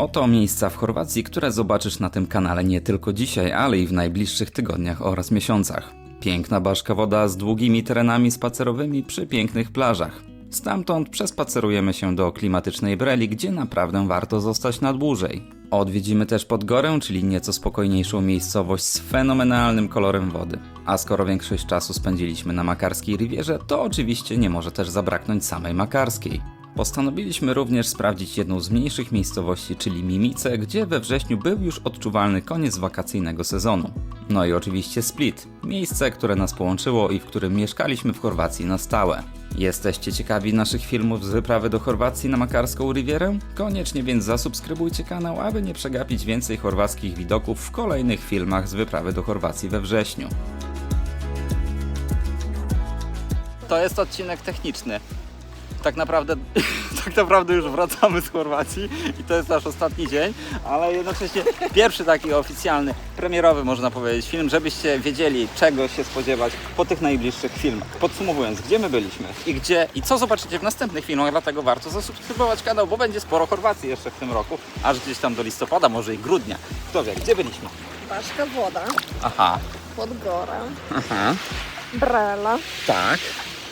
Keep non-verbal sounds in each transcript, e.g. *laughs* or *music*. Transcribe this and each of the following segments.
Oto miejsca w Chorwacji, które zobaczysz na tym kanale nie tylko dzisiaj, ale i w najbliższych tygodniach oraz miesiącach. Piękna baszka woda z długimi terenami spacerowymi przy pięknych plażach. Stamtąd przespacerujemy się do klimatycznej Breli, gdzie naprawdę warto zostać na dłużej. Odwiedzimy też Podgorę, czyli nieco spokojniejszą miejscowość z fenomenalnym kolorem wody. A skoro większość czasu spędziliśmy na Makarskiej Rivierze, to oczywiście nie może też zabraknąć samej Makarskiej. Postanowiliśmy również sprawdzić jedną z mniejszych miejscowości, czyli Mimice, gdzie we wrześniu był już odczuwalny koniec wakacyjnego sezonu. No i oczywiście Split, miejsce, które nas połączyło i w którym mieszkaliśmy w Chorwacji na stałe. Jesteście ciekawi naszych filmów z wyprawy do Chorwacji na Makarską Rivierę? Koniecznie więc zasubskrybujcie kanał, aby nie przegapić więcej chorwackich widoków w kolejnych filmach z wyprawy do Chorwacji we wrześniu. To jest odcinek techniczny. Tak naprawdę, *laughs* tak naprawdę już wracamy z Chorwacji i to jest nasz ostatni dzień, ale jednocześnie pierwszy taki oficjalny, premierowy można powiedzieć film, żebyście wiedzieli czego się spodziewać po tych najbliższych filmach. Podsumowując, gdzie my byliśmy i gdzie i co zobaczycie w następnych filmach, dlatego warto zasubskrybować kanał, bo będzie sporo Chorwacji jeszcze w tym roku, aż gdzieś tam do listopada, może i grudnia. Kto wie, gdzie byliśmy? Baszka woda, Aha, Podgora, aha, Brela, tak,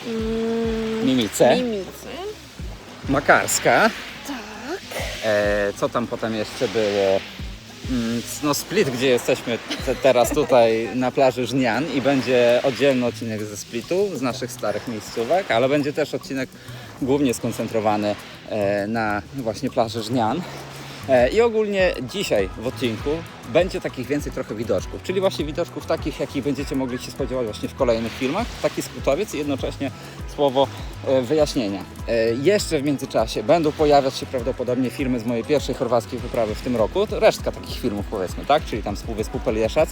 mm, Mimice, Mimicy. Makarska. Tak. E, co tam potem jeszcze było? Mm, No Split, gdzie jesteśmy te, teraz tutaj na plaży Żnian i będzie oddzielny odcinek ze Splitu, z naszych starych miejscówek, ale będzie też odcinek głównie skoncentrowany e, na właśnie plaży Żnian. E, I ogólnie dzisiaj w odcinku będzie takich więcej trochę widoczków, czyli właśnie widoczków takich, jakich będziecie mogli się spodziewać właśnie w kolejnych filmach. Taki skrótowiec i jednocześnie słowo e, wyjaśnienia. E, Jeszcze w międzyczasie będą pojawiać się prawdopodobnie filmy z mojej pierwszej chorwackiej wyprawy w tym roku. To resztka takich filmów powiedzmy, tak? Czyli tam z Półwyspu Pelieszac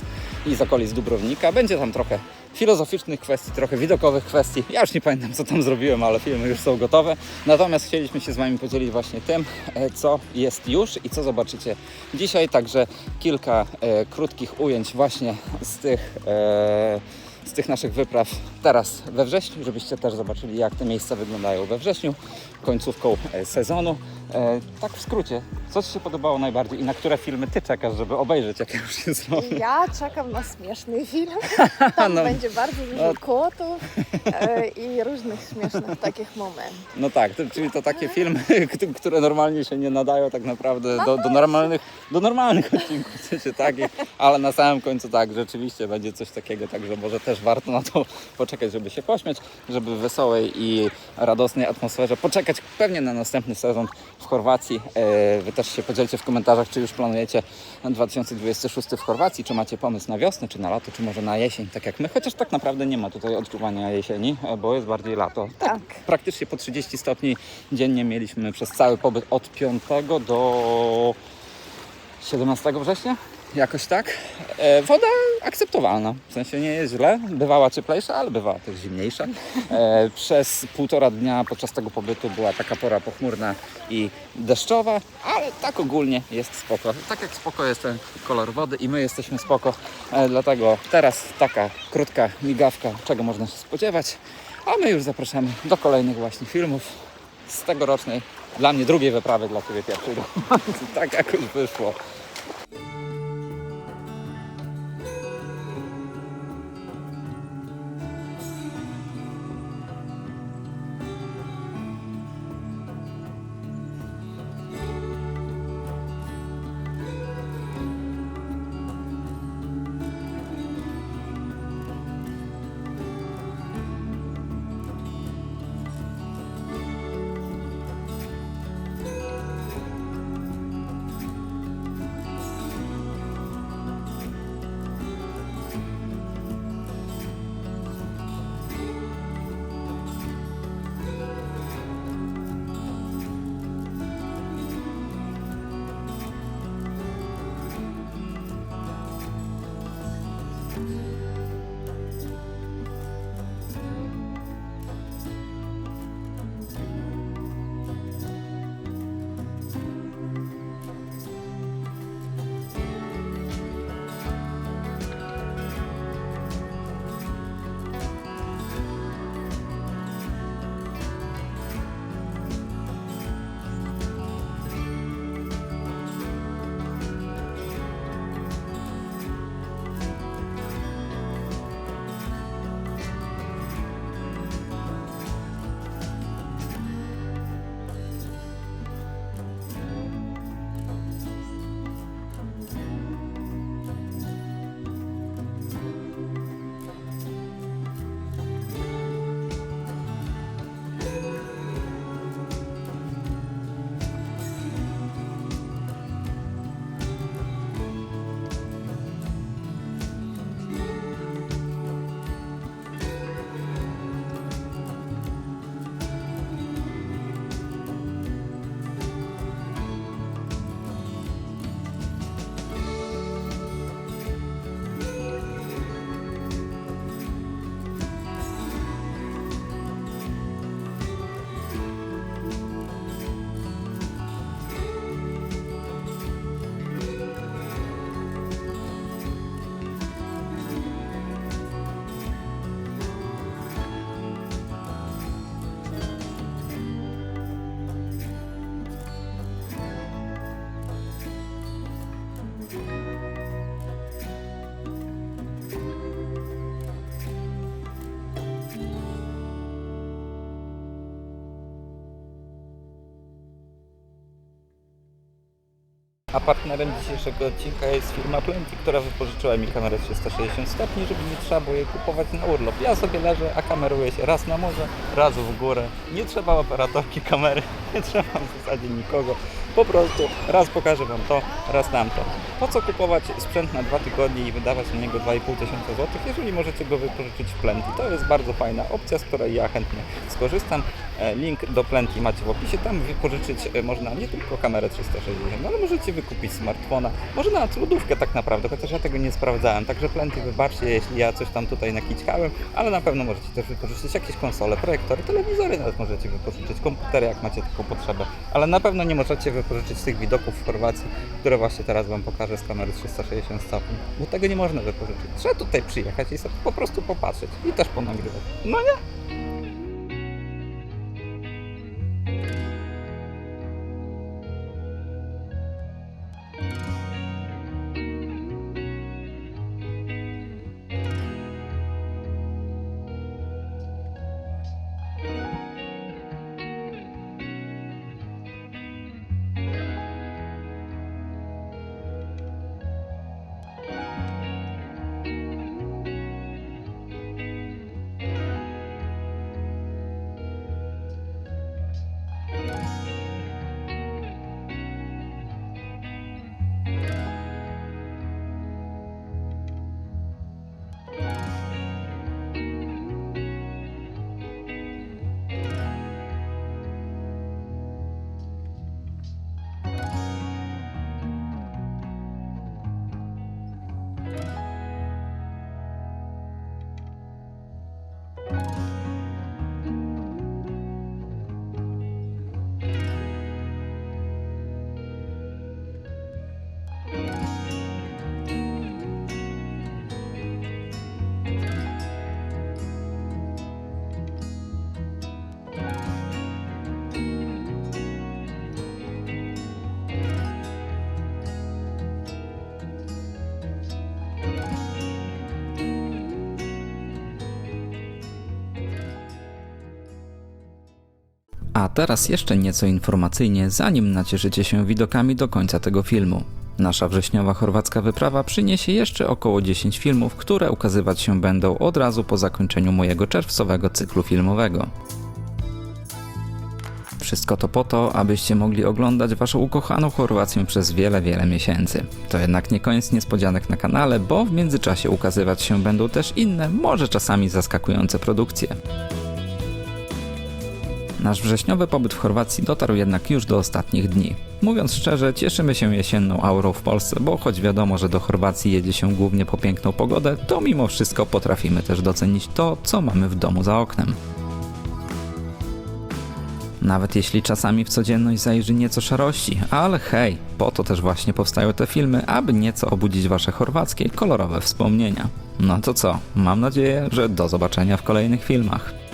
i z okolic Dubrownika. Będzie tam trochę filozoficznych kwestii, trochę widokowych kwestii. Ja już nie pamiętam, co tam zrobiłem, ale filmy już są gotowe. Natomiast chcieliśmy się z Wami podzielić właśnie tym, e, co jest już i co zobaczycie dzisiaj. Także kilka e, krótkich ujęć właśnie z tych, e, z tych naszych wypraw teraz we wrześniu, żebyście też zobaczyli, jak te miejsca wyglądają we wrześniu, końcówką e, sezonu. E, tak w skrócie, co Ci się podobało najbardziej i na które filmy Ty czekasz, żeby obejrzeć, jak już się zrobi? Ja czekam na śmieszny film. *laughs* Tam No. będzie bardzo dużo No. kotów *laughs* e, i różnych śmiesznych takich momentów. No tak, czyli to takie filmy, *laughs* które normalnie się nie nadają tak naprawdę do, do normalnych, do normalnych odcinków, w sensie takich, ale na samym końcu tak, rzeczywiście będzie coś takiego, także może też warto na to *laughs* poczekać, żeby się pośmiać, żeby w wesołej i radosnej atmosferze poczekać pewnie na następny sezon w Chorwacji. E, Wy też się podzielcie w komentarzach, czy już planujecie 2026 w Chorwacji, czy macie pomysł na wiosnę, czy na lato, czy może na jesień, tak jak my, chociaż tak naprawdę nie ma tutaj odczuwania jesieni, e, bo jest bardziej lato. Tak. Praktycznie po 30 stopni dziennie mieliśmy przez cały pobyt od 5 do 17 września. Jakoś tak. E, woda akceptowalna, w sensie nie jest źle. Bywała cieplejsza, ale bywała też zimniejsza. E, przez półtora dnia podczas tego pobytu była taka pora pochmurna i deszczowa, ale tak ogólnie jest spoko. Tak jak spoko jest ten kolor wody i my jesteśmy spoko. E, dlatego teraz taka krótka migawka, czego można się spodziewać. A my już zapraszamy do kolejnych właśnie filmów z tegorocznej, dla mnie drugiej wyprawy, dla Ciebie pierwszej. *laughs* tak jakoś wyszło. A partnerem dzisiejszego odcinka jest firma Plenty, która wypożyczyła mi kamerę 360 stopni, żeby nie trzeba było jej kupować na urlop. Ja sobie leżę, a kameruję się raz na morze, raz w górę. Nie trzeba operatorki kamery, nie trzeba w zasadzie nikogo. Po prostu raz pokażę Wam to, raz tamto. Po co kupować sprzęt na dwa tygodnie i wydawać na niego 2,5 tysiąca złotych, jeżeli możecie go wypożyczyć w Plenty. To jest bardzo fajna opcja, z której ja chętnie skorzystam. E, Link do Plenty macie w opisie. Tam wypożyczyć e, można nie tylko kamerę 360, ale możecie wykupić smartfona, może nawet lodówkę tak naprawdę, chociaż ja tego nie sprawdzałem. Także Plenty wybaczcie, jeśli ja coś tam tutaj nakićkałem, ale na pewno możecie też wypożyczyć jakieś konsole, projektory, telewizory nawet możecie wypożyczyć, komputery jak macie taką potrzebę, ale na pewno nie możecie wypożyczyć tych widoków w Chorwacji, które właśnie teraz Wam pokażę z kamery 360 stopni, bo tego nie można wypożyczyć. Trzeba tutaj przyjechać i sobie po prostu popatrzeć i też ponagrywać. No nie? A teraz jeszcze nieco informacyjnie, zanim nacieszycie się widokami do końca tego filmu. Nasza wrześniowa chorwacka wyprawa przyniesie jeszcze około 10 filmów, które ukazywać się będą od razu po zakończeniu mojego czerwcowego cyklu filmowego. Wszystko to po to, abyście mogli oglądać waszą ukochaną Chorwację przez wiele, wiele miesięcy. To jednak nie koniec niespodzianek na kanale, bo w międzyczasie ukazywać się będą też inne, może czasami zaskakujące produkcje. Nasz wrześniowy pobyt w Chorwacji dotarł jednak już do ostatnich dni. Mówiąc szczerze, cieszymy się jesienną aurą w Polsce, bo choć wiadomo, że do Chorwacji jedzie się głównie po piękną pogodę, to mimo wszystko potrafimy też docenić to, co mamy w domu za oknem. Nawet jeśli czasami w codzienność zajrzy nieco szarości, ale hej, po to też właśnie powstają te filmy, aby nieco obudzić wasze chorwackie kolorowe wspomnienia. No to co, mam nadzieję, że do zobaczenia w kolejnych filmach.